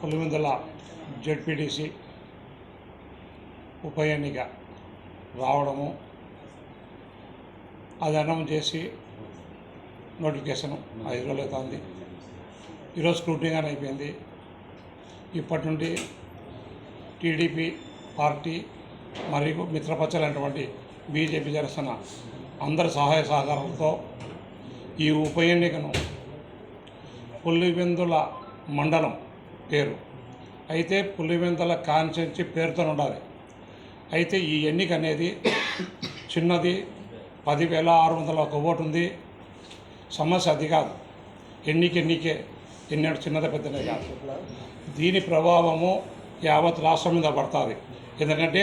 Pulivendula ZPTC ఉప ఎన్నిక రావడము అది అనౌన్స్ చేసి నోటిఫికేషన్ ఐదు రోజులు అవుతుంది. ఈరోజు స్క్రూటింగ్ అయిపోయింది. ఇప్పటి నుండి టీడీపీ పార్టీ మరియు మిత్రపక్షాలైనటువంటి బీజేపీ జనసేన అందరి సహాయ సహకారాలతో ఈ ఉప ఎన్నికను పుల్లివెందుల మండలం పేరు. అయితే పులివెందల కాన్స్టిట్యున్సీ పేరుతో ఉండాలి అయితే ఈ ఎన్నిక అనేది చిన్నది పదివేల ఆరు వందల ఒక ఓటు ఉంది సమస్య అది కాదు. ఎన్నిక ఎన్నికే ఎన్నడు చిన్నది పెద్దదే కాదు. దీని ప్రభావము యావత్ రాష్ట్రం మీద పడుతుంది. ఎందుకంటే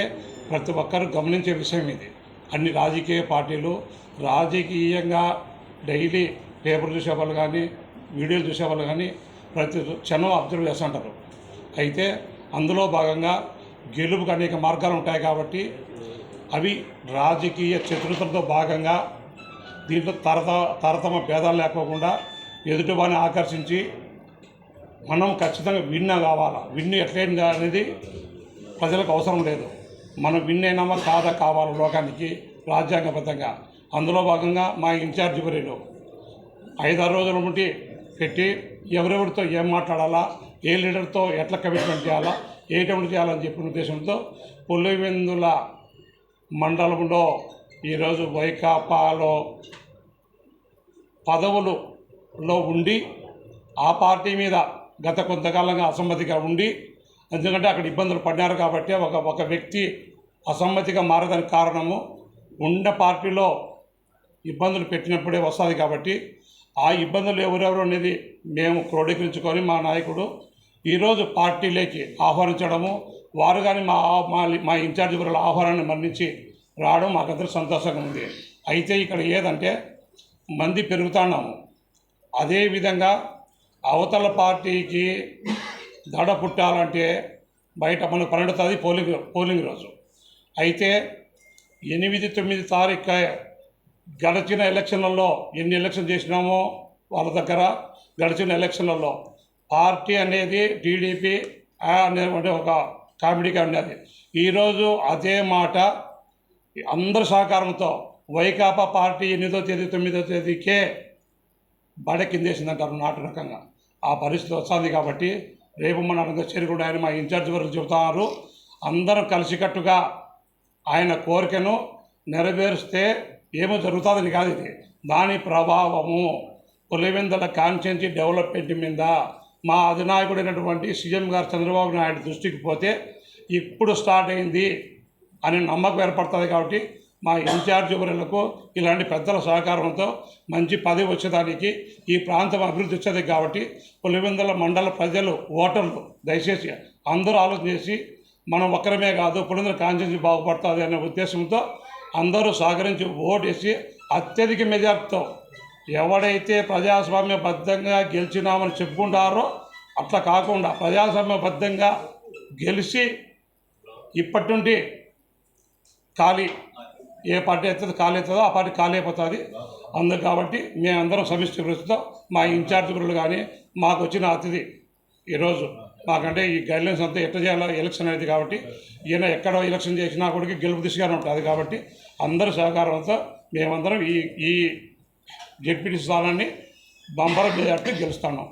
ప్రతి ఒక్కరు గమనించే విషయం ఇది. అన్ని రాజకీయ పార్టీలు రాజకీయంగా డైలీ పేపర్ చూసేవాళ్ళు కానీ వీడియోలు చూసేవాళ్ళు కానీ ప్రతి క్షణం అబ్జర్వ్ చేస్తుంటారు. అయితే అందులో భాగంగా గెలుపుకు అనేక మార్గాలు ఉంటాయి కాబట్టి అవి రాజకీయ చతురతలతో భాగంగా దీంట్లో తరత తరతమ భేదాలు లేకోకుండా ఎదుటివారిని ఆకర్షించి మనం ఖచ్చితంగా విన్న కావాలా? విన్ ఎట్లయినా అనేది ప్రజలకు అవసరం లేదు. మనం విన్ అయినామా కాదా కావాలి లోకానికి రాజ్యాంగబద్ధంగా. అందులో భాగంగా మా ఇన్ఛార్జ్ బరిలో ఐదారు రోజుల నుండి పెట్టి ఎవరెవరితో ఏం మాట్లాడాలా ఏ లీడర్తో ఎట్లా కమిట్మెంట్ చేయాలా ఏటువంటి చేయాలని చెప్పిన ఉద్దేశంతో పులివెందుల మండలంలో ఈరోజు వైకాపాలో పదవులలో ఉండి ఆ పార్టీ మీద గత కొంతకాలంగా అసమ్మతిగా ఉండి ఎందుకంటే అక్కడ ఇబ్బందులు పడినారు కాబట్టి ఒక ఒక వ్యక్తి అసమ్మతిగా మారడానికి కారణము ఉన్న పార్టీలో ఇబ్బందులు పెట్టినప్పుడే వస్తుంది కాబట్టి ఆ ఇబ్బందులు ఎవరెవరు అనేది మేము క్రోడీకరించుకొని మా నాయకుడు ఈరోజు పార్టీలోకి ఆహ్వానించడము వారు కానీ మా మా మా ఇన్ఛార్జ్ గురుల ఆహ్వానాన్ని మన్నించి రావడం మాకందరూ సంతోషంగా ఉంది. అయితే ఇక్కడ ఏదంటే మంది పెరుగుతున్నాము అదేవిధంగా అవతల పార్టీకి దడ పుట్టాలంటే బయట మనకు పన్నెండు తేదీ పోలింగ్ పోలింగ్ రోజు. అయితే ఎనిమిది తొమ్మిది తారీఖు గడిచిన ఎలక్షన్లలో ఎన్ని ఎలక్షన్ చేసినామో వాళ్ళ దగ్గర గడిచిన ఎలక్షన్లలో పార్టీ అనేది టీడీపీ అనేటువంటి ఒక కామెడీగా ఉండేది. ఈరోజు అదే మాట అందరి సహకారంతో వైకాపా పార్టీ ఎనిమిదో తేదీ తొమ్మిదో తేదీకే బడకిందేసిందంటారు నాటు రకంగా. ఆ పరిస్థితి వస్తుంది కాబట్టి రేపు మన అనంత చేరుకుంటే ఆయన మా ఇన్ఛార్జ్ వరకు చెబుతున్నారు అందరూ కలిసికట్టుగా ఆయన కోరికను నెరవేరిస్తే ఏమో జరుగుతుందని కాదు ఇది. దాని ప్రభావము పులివెందల కాన్స్టిట్యున్సీ డెవలప్మెంట్ మీద మా అధినాయకుడైనటువంటి సీఎం గారు చంద్రబాబు నాయుడు దృష్టికి పోతే ఇప్పుడు స్టార్ట్ అయింది అనే నమ్మకం ఏర్పడుతుంది కాబట్టి మా ఇన్ఛార్జ్ ఎవరులకు ఇలాంటి పెద్దల సహకారంతో మంచి పదవి వచ్చేదానికి ఈ ప్రాంతం అభివృద్ధి వచ్చేది కాబట్టి పులివెందుల మండల ప్రజలు ఓటర్లు దయచేసి అందరూ ఆలోచన చేసి మనం ఒక్కరమే కాదు పులివెందుల కాన్స్టిట్యూన్సీ బాగుపడుతుంది అనే ఉద్దేశంతో అందరూ సహకరించి ఓటేసి అత్యధిక మెజార్టీతో ఎవడైతే ప్రజాస్వామ్యబద్ధంగా గెలిచినామని చెప్పుకుంటారో అట్లా కాకుండా ప్రజాస్వామ్యబద్ధంగా గెలిచి ఇప్పటి నుండి ఖాళీ ఏ పార్టీ అవుతుందో ఖాళీ అవుతుందో ఆ పార్టీ ఖాళీ అయిపోతుంది. అందుకు కాబట్టి మేమందరం సమిష్టి కృషితో మా ఇన్ఛార్జ్ గురులు కానీ మాకు వచ్చిన అతిథి ఈరోజు మాకంటే ఈ గైడ్లైన్స్ అంతా ఎట్లా చేయాలో ఎలక్షన్ అనేది కాబట్టి ఈయన ఎక్కడ ఎలక్షన్ చేసినా కూడా గెలుపు దిశగానే ఉంటుంది. కాబట్టి అందరి సహకారంతో మేమందరం ఈ ఈ జడ్పీటీ స్థానాన్ని బంపర మెజార్టీ గెలుస్తాను